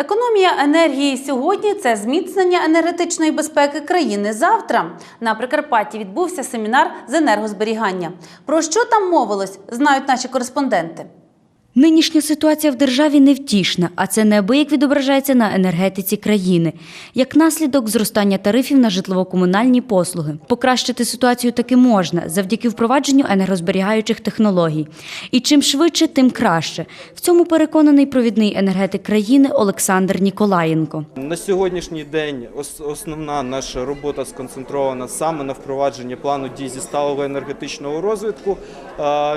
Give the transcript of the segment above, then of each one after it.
Економія енергії сьогодні це зміцнення енергетичної безпеки країни завтра. На Прикарпатті відбувся семінар з енергозберігання. Про що там мовилось, знають наші кореспонденти. Нинішня ситуація в державі невтішна, а це неабияк відображається на енергетиці країни. Як наслідок зростання тарифів на житлово-комунальні послуги. Покращити ситуацію таки можна завдяки впровадженню енергозберігаючих технологій. І чим швидше, тим краще. В цьому переконаний провідний енергетик країни Олександр Ніколаєнко. На сьогоднішній день основна наша робота сконцентрована саме на впровадженні плану дій зі сталого енергетичного розвитку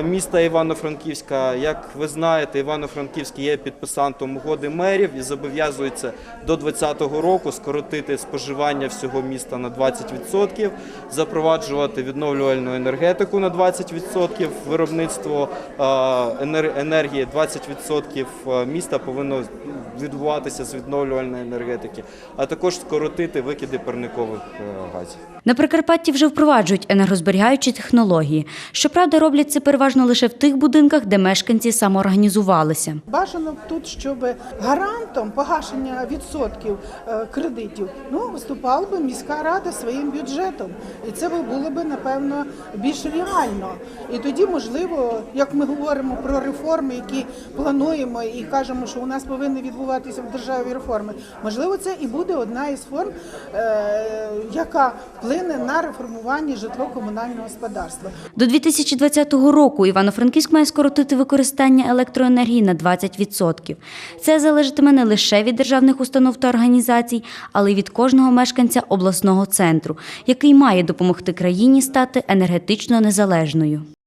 міста Івано-Франківська. Як ви знаєте, Івано-Франківськ є підписантом угоди мерів і зобов'язується до 2020 року скоротити споживання всього міста на 20%, запроваджувати відновлювальну енергетику на 20%, виробництво е, енергії 20% міста повинно відбуватися з відновлювальної енергетики, а також скоротити викиди парникових е, газів. На Прикарпатті вже впроваджують енергозберігаючі технології. Щоправда, роблять це переважно лише в тих будинках, де мешканці самоорганізувалися. Бажано тут, щоб гарантом погашення відсотків е, кредитів ну виступала би міська рада своїм бюджетом, і це було б напевно більш реально. І тоді, можливо, як ми говоримо про реформи, які плануємо, і кажемо, що у нас повинні відбуватися в державі реформи. Можливо, це і буде одна із форм, е, яка вплине на реформування житлово-комунального господарства. До 2020 року Івано-Франківськ має скоротити використання електроенергії на 20%. Це залежатиме не лише від державних установ та організацій, але й від кожного мешканця обласного центру, який має допомогти країні стати енергетично незалежною.